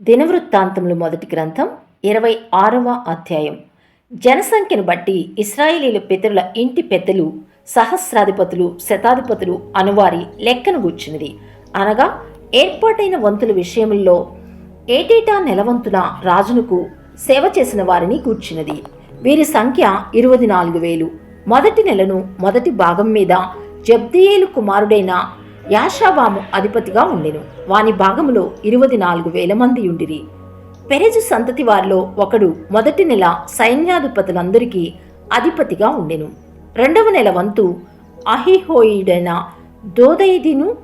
దినవృత్తాంతములు మొదటి గ్రంథం ఇరవై ఆరవ అధ్యాయం. జనసంఖ్యను బట్టి ఇస్రాయేలీల పితరుల ఇంటి పెద్దలు సహస్రాధిపతులు శతాధిపతులు అనువారి లెక్కను గూర్చినది. అనగా ఏర్పాటైన వంతుల విషయముల్లో ఏటేటా నెలవంతున రాజునకు సేవ చేసిన వారిని కూర్చున్నది వీరి సంఖ్య ఇరవై నాలుగు వేలు. మొదటి నెలను మొదటి భాగం మీద జబ్దియేలు కుమారుడైన యాషాబాము అధిపతిగా ఉండెను. వాని భాగములో ఇరవై నాలుగు వేల మంది ఉండిరి. పెరెజు సంతతి వారిలో ఒకడు మొదటి నెల సైన్యాధిపతులందరికీ అధిపతిగా ఉండెను. రెండవ నెల వంతు అహిహోయిడైన దోదయిదిను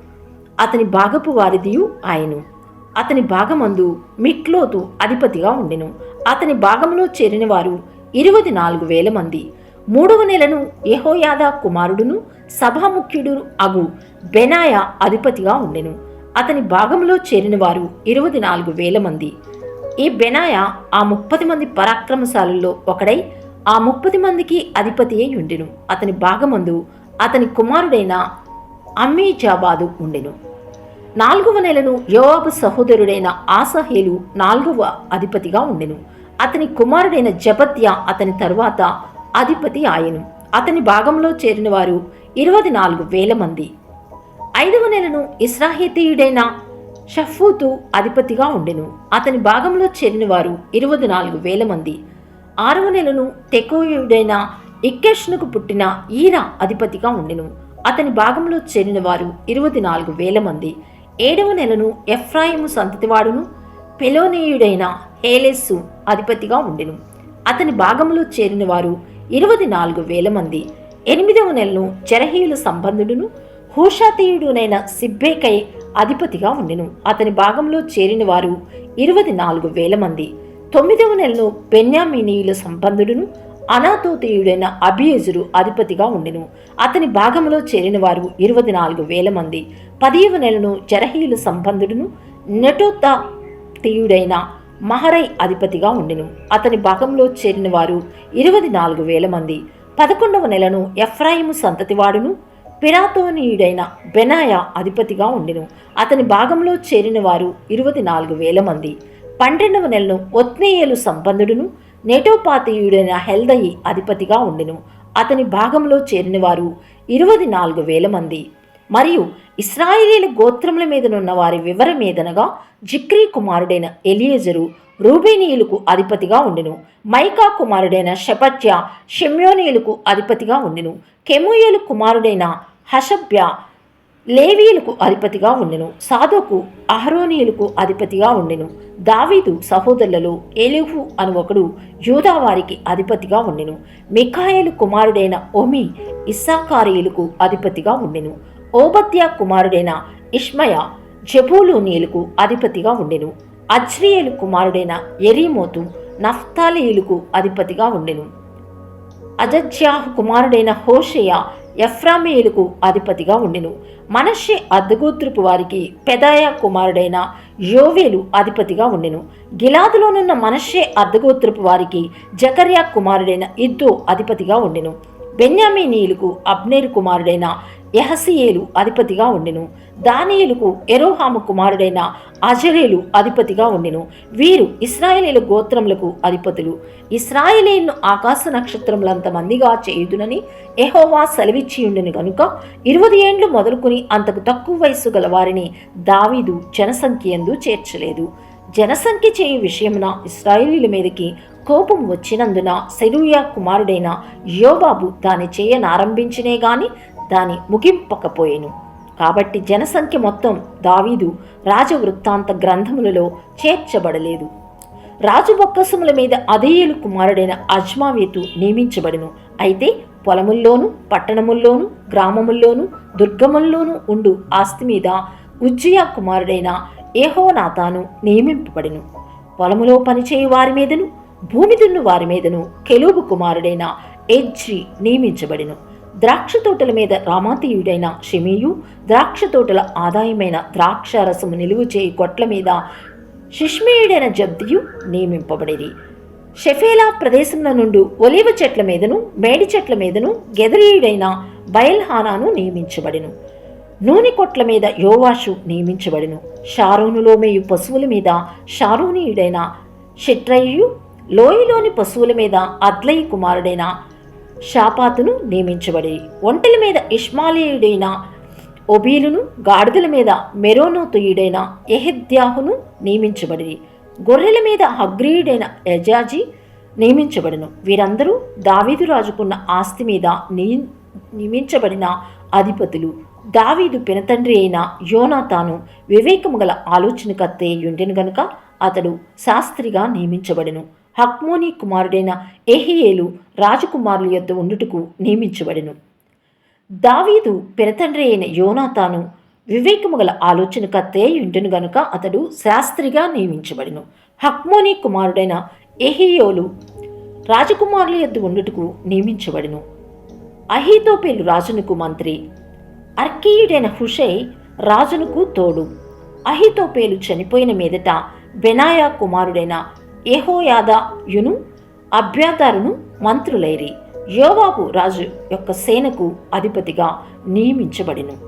అతని భాగపు వారిదియు ఆయను. అతని భాగమందు మిక్లోతు అధిపతిగా ఉండెను. అతని భాగంలో చేరిన వారు ఇరవై నాలుగు వేల మంది. మూడవ నెలను యెహోయాదా కుమారుడును సభాముఖ్యుడు అగు బెనాయ అధిపతిగా ఉండెను. అతని భాగంలో చేరిన వారు ఇరవై నాలుగు వేల మంది. ఈ బెనాయ ఆ ముప్పది మంది పరాక్రమశాలుల్లో ఒకడై ఆ ముప్పది మందికి అధిపతి అయి ఉండెను. అతని భాగమందు అతని కుమారుడైన అమ్మీజాబాదు ఉండెను. నాలుగవ నెలను యోవాబు సహోదరుడైన ఆసహేలు నాలుగవ అధిపతిగా ఉండెను. అతని కుమారుడైన జబత్య అతని తరువాత అధిపతి ఆయను. అతని భాగంలో చేరిన వారు ఇరవై నాలుగు వేల మంది. ఐదవ నెలను ఇస్రాహితీయుడైన షఫూతు అధిపతిగా ఉండెను. అతని భాగంలో చేరిన వారు ఇరవై నాలుగు వేల మంది. ఆరవ నెలను తెకోయుడైన ఇక్కెష్నుకు పుట్టిన ఈరా అధిపతిగా ఉండెను. అతని భాగంలో చేరిన వారు ఇరవై నాలుగు వేల మంది. ఏడవ నెలను ఎఫ్రాయిము సంతతివాడును పెలోనీయుడైన హేలెస్సు అధిపతిగా ఉండెను. అతని భాగంలో చేరిన వారు ఇరవై నాలుగు వేల మంది. ఎనిమిదవ నెలను చెరహీయుల సంబంధుడును హూషాతీయుడునైన సిబ్బేకై అధిపతిగా ఉండెను. అతని భాగంలో చేరిన వారు ఇరవై నాలుగు వేల మంది. తొమ్మిదవ నెలను బెన్యామినీయుల సంబంధుడును అనాథోతీయుడైన అభియజురు అధిపతిగా ఉండెను. అతని భాగంలో చేరిన వారు ఇరవై నాలుగు వేల మంది. పదియవ నెలను జరహీయుల సంబంధుడును నెటోతా తీయుడైన మహరై అధిపతిగా ఉండెను. అతని భాగంలో చేరిన వారు ఇరవై నాలుగు వేల మంది. పదకొండవ నెలను ఎఫ్రాయిము సంతతివాడును. పిరాతోనీయుడైన బెనాయా అధిపతిగా ఉండెను. అతని భాగంలో చేరిన వారు ఇరవై నాలుగు వేల మంది. పన్నెండవ నెలను ఒత్నేయలు సంబంధుడును. నెటోపాతీయుడైన హెల్దయి అధిపతిగా ఉండెను. అతని భాగంలో చేరిన వారు ఇరవై నాలుగు వేల మంది. మరియు ఇస్రాయిలీల గోత్రముల మీదనున్న వారి వివరం ఏదనగా జిక్రీ కుమారుడైన ఎలియజరు రూబేనీయులకు అధిపతిగా ఉండెను. మైకా కుమారుడైన షపత్య షెమ్యోనీయులకు అధిపతిగా ఉండెను. కెమూయేలు కుమారుడైన హషభ్య లేవీయులకు అధిపతిగా ఉండెను. సాధోకు అహరోనీయులకు అధిపతిగా ఉండెను. దావీదు సహోదరులలో ఎలిహు అని ఒకడు యూదావారికి అధిపతిగా ఉండెను. మిఖాయేలు కుమారుడైన ఒమి ఇస్సాకారీయులకు అధిపతిగా ఉండెను. ఓబత్యా కుమారుడైన ఇష్మయ జబూలూనీయులకు అధిపతిగా ఉండెను. అజ్రియేలు కుమారుడైన ఎరీమోతు నఫ్తాలీయులకు అధిపతిగా ఉండెను. అజజ్యాహు కుమారుడైన హోషేయ ఎఫ్రామేయులకు అధిపతిగా ఉండెను. మనషే అద్దగోత్రపు వారికి పెదాయ కుమారుడైన యోవేలు అధిపతిగా ఉండెను. గిలాదులోనున్న మనషే అర్ధగోత్రపు వారికి జకర్యా కుమారుడైన ఇద్దో అధిపతిగా ఉండెను. బెన్యామీనీయులకు అబ్నేరు కుమారుడైన యహసియేలు అధిపతిగా ఉండెను. దానియులకు ఎరోహాము కుమారుడైన అజరేలు అధిపతిగా ఉండెను. వీరు ఇస్రాయేలీల గోత్రములకు అధిపతులు. ఇస్రాయేలీలను ఆకాశ నక్షత్రములంత మందిగా చేయుదునని ఎహోవా సెలవిచ్చి ఉండెను గనుక ఇరవై ఏండ్లు మొదలుకొని అంతకు తక్కువ వయస్సు గల వారిని దావీదు జనసంఖ్యందు చేర్చలేదు. జనసంఖ్య చేయు విషయమున ఇస్రాయేలీల మీదకి కోపం వచ్చినందున సెరూయా కుమారుడైన యోబాబు దాని చేయనారంభించినే గాని దాని ముగింపకపోయెను. కాబట్టి జనసంఖ్య మొత్తం దావీదు రాజవృత్తాంత గ్రంథములలో చేర్చబడలేదు. రాజు బొక్కసముల మీద అధేయులు కుమారుడైన అజ్మావేతు నియమించబడును. అయితే పొలముల్లోనూ పట్టణముల్లోనూ గ్రామముల్లోనూ దుర్గముల్లోనూ ఉండు ఆస్తి మీద ఉజ్జయా కుమారుడైన ఏహోనాథాను నియమింపబడిను. పొలములో పనిచేయు వారి మీదను భూమి దున్ను వారి మీదను కెలూబు కుమారుడైన ఎజ్రి నియమించబడిను. ద్రాక్ష తోటల మీద రామాతీయుడైన షెమీయు ద్రాక్ష తోటల ఆదాయమైన ద్రాక్ష రసము నిలువు చేయి కొట్ల మీద షిష్మేయుడైన జబ్దియు నియమింపబడిరి. షెఫేలా ప్రదేశంలో నుండి ఒలివ చెట్ల మీదను మేడి చెట్ల మీదను గెదరీయుడైన బయల్హానాను నియమించబడిను. నూనె కొట్ల మీద యోవాషు నియమించబడిను. షారోనులో మేయు పశువుల మీద షారోనీయుడైన షిట్రయ్యు లోయలోని పశువుల మీద అద్లయి కుమారుడైన షాపాతును నియమించబడి ఒంటెల మీద ఇష్మాలీయుడైన ఒబీలును గాడిదల మీద మెరోనోతుయుడైన ఎహెద్యాహును నియమించబడి గొర్రెల మీద హగ్రీయుడైన ఎజాజీ నియమించబడను. వీరందరూ దావీదు రాజుకున్న ఆస్తి మీద నియమించబడిన అధిపతులు. దావీదు పినతండ్రి అయిన యోనాతాను వివేకము గల ఆలోచనకర్తే ఉండెను గనుక అతడు శాస్త్రిగా నియమించబడెను. హక్మోని కుమారుడైన ఎహియేలు రాజకుమారుల యొద్ద ఉండుటకు నియమించబడెను. దావీదు పినతండ్రి అయిన యోనాతాను వివేకము గల ఆలోచనకర్తే ఉండును గనుక అతడు శాస్త్రిగా నియమించబడిను. హక్మోని కుమారుడైన ఎహియోలు రాజకుమారుల యొద్ద ఉండుటకు నియమించబడిను. అహీతోపేలు రాజునకు మంత్రి అర్కీయుడైన హుషై రాజునకు తోడు. అహితోపేలు చనిపోయిన మీదట బెనాయా కుమారుడైన యెహోయాదాయును అభ్యాతారును మంత్రులైరి. యోవాబు రాజు యొక్క సేనకు అధిపతిగా నియమించబడిను.